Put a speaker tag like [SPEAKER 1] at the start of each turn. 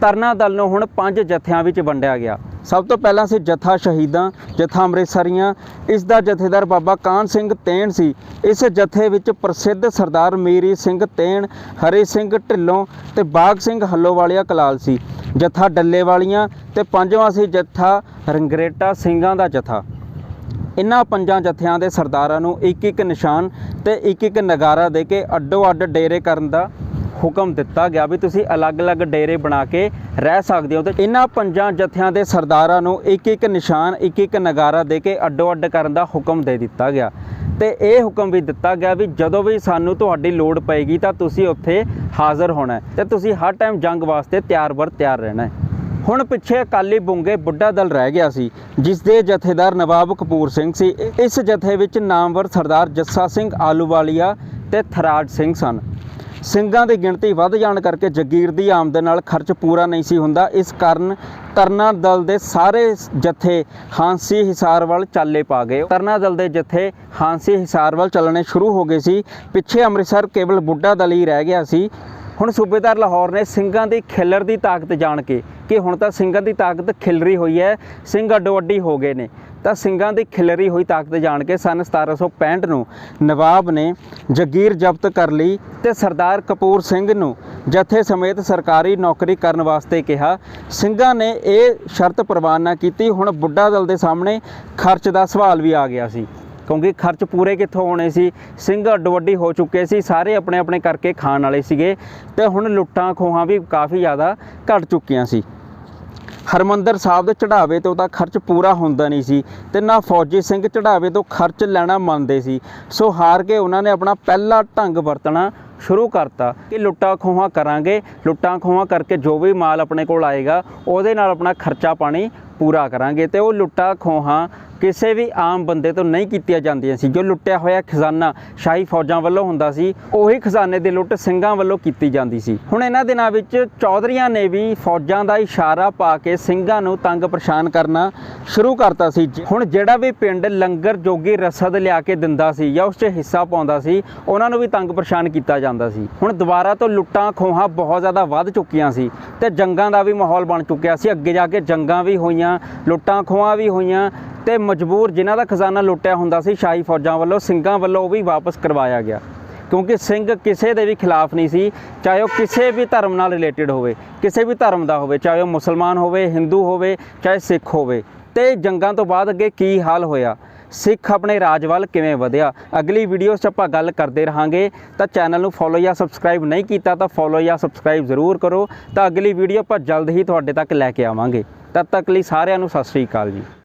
[SPEAKER 1] ਤਰਨਾ ਦਲ ਨੂੰ ਹੁਣ ਪੰਜ ਜਥਿਆਂ ਵਿੱਚ ਵੰਡਿਆ ਗਿਆ। ਸਭ ਤੋਂ ਪਹਿਲਾਂ ਸੀ ਜਥਾ ਸ਼ਹੀਦਾਂ, ਜਥਾ ਅੰਮ੍ਰਿਤਸਰੀਆਂ। ਇਸ ਦਾ ਜਥੇਦਾਰ ਬਾਬਾ ਕਾਨ ਸਿੰਘ ਤੇਣ ਸੀ। ਇਸ ਜਥੇ ਵਿੱਚ ਪ੍ਰਸਿੱਧ ਸਰਦਾਰ ਮੀਰੀ ਸਿੰਘ ਤੇਣ ਹਰੀ ਸਿੰਘ ਢਿੱਲੋਂ ਤੇ ਬਾਗ ਸਿੰਘ ਹੱਲੋਵਾਲੀਆ ਕਲਾਲ ਸੀ। ਜਥਾ ਡੱਲੇ ਵਾਲੀਆਂ ਤੇ ਪੰਜਵਾਂ ਸੀ ਜਥਾ ਰੰਗਰੇਟਾ ਸਿੰਘਾਂ ਦਾ ਜਥਾ। ਇਨ੍ਹਾਂ ਪੰਜਾਂ ਜਥਿਆਂ ਦੇ ਸਰਦਾਰਾਂ ਨੂੰ ਇੱਕ ਇੱਕ ਨਿਸ਼ਾਨ ਤੇ ਇੱਕ ਇੱਕ ਨਗਾਰਾ ਦੇ ਕੇ ਅੱਡੋ ਅੱਡ ਡੇਰੇ ਕਰਨ ਦਾ ਹੁਕਮ ਦਿੱਤਾ ਗਿਆ ਵੀ ਤੁਸੀਂ ਅਲੱਗ-ਅਲੱਗ ਡੇਰੇ ਬਣਾ ਕੇ ਰਹਿ ਸਕਦੇ ਹੋ ਤੇ ਇਹਨਾਂ ਪੰਜਾਂ ਜਥਿਆਂ ਦੇ ਸਰਦਾਰਾਂ ਨੂੰ ਇੱਕ ਇੱਕ ਨਿਸ਼ਾਨ ਇੱਕ ਇੱਕ ਨਗਾਰਾ ਦੇ ਕੇ ਅੱਡੋ ਅੱਡ ਕਰਨ ਦਾ ਹੁਕਮ ਦੇ ਦਿੱਤਾ ਗਿਆ। ਤੇ ਇਹ ਹੁਕਮ ਵੀ ਦਿੱਤਾ ਗਿਆ ਵੀ ਜਦੋਂ ਵੀ ਸਾਨੂੰ ਤੁਹਾਡੀ ਲੋੜ ਪਏਗੀ ਤਾਂ ਤੁਸੀਂ ਉੱਥੇ ਹਾਜ਼ਰ ਹੋਣਾ ਹੈ ਤੇ ਤੁਸੀਂ ਹਰ ਟਾਈਮ ਜੰਗ ਵਾਸਤੇ ਤਿਆਰ ਬਰ ਤਿਆਰ ਰਹਿਣਾ ਹੈ। ਹੁਣ ਪਿੱਛੇ ਅਕਾਲੀ ਬੁੰਗੇ ਬੁੱਢਾ ਦਲ ਰਹਿ ਗਿਆ ਸੀ, ਜਿਸ ਦੇ ਜਥੇਦਾਰ ਨਵਾਬ ਕਪੂਰ ਸਿੰਘ ਸੀ। ਇਸ ਜਥੇ ਵਿੱਚ ਨਾਮਵਰ ਸਰਦਾਰ ਜੱਸਾ ਸਿੰਘ ਆਲੂਵਾਲੀਆ ਤੇ ਥਰਾਜ ਸਿੰਘ ਸਨ। ਸਿੰਘਾਂ ਦੀ ਗਿਣਤੀ ਵੱਧ ਜਾਣ ਕਰਕੇ ਜਗੀਰ ਦੀ ਆਮਦਨ ਨਾਲ ਖਰਚ ਪੂਰਾ ਨਹੀਂ ਸੀ ਹੁੰਦਾ। ਇਸ ਕਾਰਨ ਤਰਨਾ ਦਲ ਦੇ ਸਾਰੇ ਜਥੇ ਹਾਂਸੀ ਹਿਸਾਰ ਵੱਲ ਚਾਲੇ ਪਾ ਗਏ। ਤਰਨਾ ਦਲ ਦੇ ਜਥੇ ਹਾਂਸੀ ਹਿਸਾਰ ਵੱਲ ਚੱਲਣੇ ਸ਼ੁਰੂ ਹੋ ਗਏ ਸੀ। ਪਿੱਛੇ ਅੰਮ੍ਰਿਤਸਰ ਕੇਵਲ ਬੁੱਢਾ ਦਲ ਹੀ ਰਹਿ ਗਿਆ ਸੀ। ਹੁਣ ਸੂਬੇਦਾਰ ਲਾਹੌਰ ਨੇ ਸਿੰਘਾਂ ਦੀ ਖਿੱਲਰ ਦੀ ਤਾਕਤ ਜਾਣ ਕੇ ਕਿ ਹੁਣ ਤਾਂ ਸਿੰਘਾਂ ਦੀ ਤਾਕਤ ਖਿਲਰੀ ਹੋਈ ਹੈ। ਸਿੰਘ ਅੱਡੋ ਅੱਡੀ ਹੋ ਗਏ ਨੇ। ਤਾਂ ਸਿੰਘਾਂ ਦੀ ਖਿਲਰੀ ਹੋਈ ਤਾਕਤ ਜਾਣ ਕੇ ਸਨ 1765 ਨੂੰ ਨਵਾਬ ਨੇ ਜਗੀਰ ਜ਼ਬਤ ਕਰ ਲਈ ਤੇ ਸਰਦਾਰ ਕਪੂਰ ਸਿੰਘ ਨੂੰ ਜਥੇ ਸਮੇਤ ਸਰਕਾਰੀ ਨੌਕਰੀ ਕਰਨ ਵਾਸਤੇ ਕਿਹਾ। ਸਿੰਘਾਂ ਨੇ ਇਹ ਸ਼ਰਤ ਪ੍ਰਵਾਨ ਨਾ ਕੀਤੀ। ਹੁਣ ਬੁੱਢਾ ਦਲ ਦੇ ਸਾਹਮਣੇ ਖਰਚ ਦਾ ਸਵਾਲ ਵੀ ਆ ਗਿਆ ਸੀ। ਕਿਉਂਕਿ ਖਰਚ ਪੂਰੇ ਕਿੱਥੋਂ ਹੋਣੇ ਸੀ? ਸਿੰਘ ਅੱਡੋ ਵੱਡੀ ਹੋ ਚੁੱਕੇ ਸੀ। ਸਾਰੇ ਆਪਣੇ ਆਪਣੇ ਕਰਕੇ ਖਾਣ ਵਾਲੇ ਸੀਗੇ ਤੇ ਹੁਣ ਲੁੱਟਾਂ ਖੋਹਾਂ ਵੀ ਕਾਫੀ ਜ਼ਿਆਦਾ ਘਟ ਚੁੱਕੀਆਂ ਸੀ। ਹਰਮੰਦਰ ਸਾਹਿਬ ਦੇ ਚੜਾਵੇ ਤੋਂ ਤਾਂ ਖਰਚ ਪੂਰਾ ਹੁੰਦਾ ਨਹੀਂ ਸੀ ਤੇ ਨਾ ਫੌਜੀ ਸਿੰਘ ਚੜਾਵੇ ਤੋਂ ਖਰਚ ਲੈਣਾ ਮੰਨਦੇ ਸੀ। ਸੋ ਹਾਰ ਕੇ ਉਹਨਾਂ ਨੇ ਆਪਣਾ ਪਹਿਲਾ ਢੰਗ ਵਰਤਣਾ ਸ਼ੁਰੂ ਕਰਤਾ ਕਿ ਲੁੱਟਾਂ ਖੋਹਾਂ ਕਰਾਂਗੇ। ਲੁੱਟਾਂ ਖੋਹਾਂ ਕਰਕੇ ਜੋ ਵੀ ਮਾਲ ਆਪਣੇ ਕੋਲ ਆਏਗਾ, ਉਹਦੇ ਨਾਲ ਆਪਣਾ ਖਰਚਾ ਪਾਣੀ ਪੂਰਾ ਕਰਾਂਗੇ। ਤੇ ਉਹ ਲੁੱਟਾਂ ਖੋਹਾਂ ਕਿਸੇ ਵੀ ਆਮ ਬੰਦੇ ਤੋਂ ਨਹੀਂ ਕੀਤੀਆਂ ਜਾਂਦੀਆਂ ਸੀ। ਜੋ ਲੁੱਟਿਆ ਹੋਇਆ ਖਜ਼ਾਨਾ ਸ਼ਾਹੀ ਫੌਜਾਂ ਵੱਲੋਂ ਹੁੰਦਾ ਸੀ, ਉਹੀ ਖਜ਼ਾਨੇ ਦੀ ਲੁੱਟ ਸਿੰਘਾਂ ਵੱਲੋਂ ਕੀਤੀ ਜਾਂਦੀ ਸੀ। ਹੁਣ ਇਹਨਾਂ ਦਿਨਾਂ ਵਿੱਚ ਚੌਧਰੀਆਂ ਨੇ ਵੀ ਫੌਜਾਂ ਦਾ ਇਸ਼ਾਰਾ ਪਾ ਕੇ ਸਿੰਘਾਂ ਨੂੰ ਤੰਗ ਪਰੇਸ਼ਾਨ ਕਰਨਾ ਸ਼ੁਰੂ ਕਰਤਾ ਸੀ। ਹੁਣ ਜਿਹੜਾ ਵੀ ਪਿੰਡ ਲੰਗਰ ਜੋਗੀ ਰਸਦ ਲਿਆ ਕੇ ਦਿੰਦਾ ਸੀ ਜਾਂ ਉਸ 'ਚ ਹਿੱਸਾ ਪਾਉਂਦਾ ਸੀ, ਉਹਨਾਂ ਨੂੰ ਵੀ ਤੰਗ ਪਰੇਸ਼ਾਨ ਕੀਤਾ ਜਾਂਦਾ ਸੀ। ਹੁਣ ਦੁਬਾਰਾ ਤੋਂ ਲੁੱਟਾਂ ਖੋਹਾਂ ਬਹੁਤ ਜ਼ਿਆਦਾ ਵੱਧ ਚੁੱਕੀਆਂ ਸੀ ਤੇ ਜੰਗਾਂ ਦਾ ਵੀ ਮਾਹੌਲ ਬਣ ਚੁੱਕਿਆ ਸੀ। ਅੱਗੇ ਜਾ ਕੇ ਜੰਗਾਂ ਵੀ ਹੋਈਆਂ, ਲੁੱਟਾਂ ਖੋਹਾਂ ਵੀ ਹੋਈਆਂ ਤੇ ਮਜਬੂਰ ਜਿਨ੍ਹਾਂ ਦਾ ਖਜ਼ਾਨਾ ਲੁੱਟਿਆ ਹੁੰਦਾ ਸੀ, ਸ਼ਾਹੀ ਫੌਜਾਂ ਵੱਲੋਂ, ਸਿੰਘਾਂ ਵੱਲੋਂ ਉਹ ਵੀ ਵਾਪਸ ਕਰਵਾਇਆ ਗਿਆ। ਕਿਉਂਕਿ ਸਿੰਘ ਕਿਸੇ ਦੇ ਵੀ ਖਿਲਾਫ ਨਹੀਂ ਸੀ, ਚਾਹੇ ਉਹ ਕਿਸੇ ਵੀ ਧਰਮ ਨਾਲ ਰਿਲੇਟਡ ਹੋਵੇ, ਕਿਸੇ ਵੀ ਧਰਮ ਦਾ ਹੋਵੇ, ਚਾਹੇ ਉਹ ਮੁਸਲਮਾਨ ਹੋਵੇ, ਹਿੰਦੂ ਹੋਵੇ, ਚਾਹੇ ਸਿੱਖ ਹੋਵੇ। ਤੇ ਜੰਗਾਂ ਤੋਂ ਬਾਅਦ ਅੱਗੇ ਕੀ ਹਾਲ ਹੋਇਆ? ਸਿੱਖ ਆਪਣੇ ਰਾਜ ਵੱਲ ਕਿਵੇਂ ਵਧਿਆ? ਅਗਲੀ ਵੀਡੀਓ 'ਚ ਆਪਾਂ ਗੱਲ ਕਰਦੇ ਰਹਾਂਗੇ। ਤਾਂ ਚੈਨਲ ਨੂੰ ਫੋਲੋ ਜਾਂ ਸਬਸਕ੍ਰਾਈਬ ਨਹੀਂ ਕੀਤਾ ਤਾਂ ਫੋਲੋ ਜਾਂ ਸਬਸਕ੍ਰਾਈਬ ਜ਼ਰੂਰ ਕਰੋ। ਤਾਂ ਅਗਲੀ ਵੀਡੀਓ ਆਪਾਂ ਜਲਦ ਹੀ ਤੁਹਾਡੇ ਤੱਕ ਲੈ ਕੇ ਆਵਾਂਗੇ। ਤਦ ਤੱਕ ਲਈ ਸਾਰਿਆਂ ਨੂੰ ਸਤਿ ਸ਼੍ਰੀ ਅਕਾਲ ਜੀ।